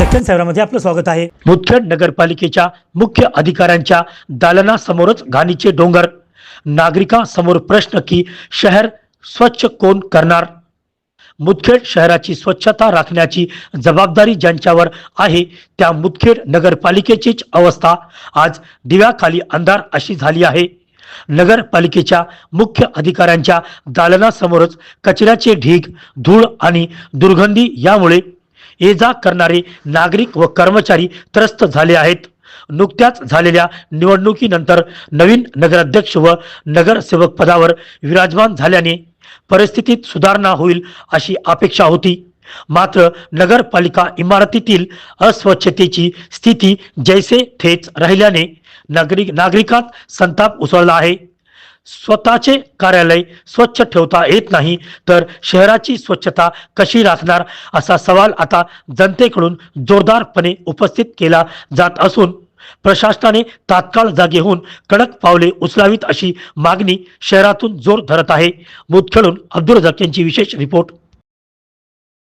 दक्षिण शहरामध्ये आपलं स्वागत आहे. मुदखेड नगरपालिकेच्या मुख्य अधिकाऱ्यांच्या दालनासमोरच घाणीचे डोंगर. नागरिकांसमोर प्रश्न की शहर स्वच्छ कोण करणार? मुदखेड शहराची स्वच्छता राखण्याची जबाबदारी ज्यांच्यावर आहे त्या मुदखेड नगरपालिकेचीच अवस्था आज दिव्याखाली अंधार अशी झाली आहे. नगरपालिकेच्या मुख्य अधिकाऱ्यांच्या दालनासमोरच कचऱ्याचे ढीग धूळ आणि दुर्गंधी यामुळे ये जा करणारे नागरिक व कर्मचारी त्रस्त झाले आहेत. नुकत्याच झालेल्या निवडणुकीनंतर नवीन नगराध्यक्ष व नगरसेवक पदावर विराजमान झाल्याने परिस्थितीत सुधारणा होईल अशी अपेक्षा होती. मात्र नगरपालिका इमारतीतील अस्वच्छतेची स्थिती जैसे थेच राहिल्याने नागरिक नागरिकात संताप उसळला आहे. स्वतःचे कार्यालय स्वच्छ ठेवता येत नाही तर शहराची स्वच्छता कशी राखणार असा सवाल आता जनतेकडून जोरदारपणे उपस्थित केला जात असून प्रशासनाने तात्काळ जागे होऊन कडक पावले उचलावीत अशी मागणी शहरातून जोर धरत आहे. मुदखेडून अब्दुल रजाक यांची विशेष रिपोर्ट.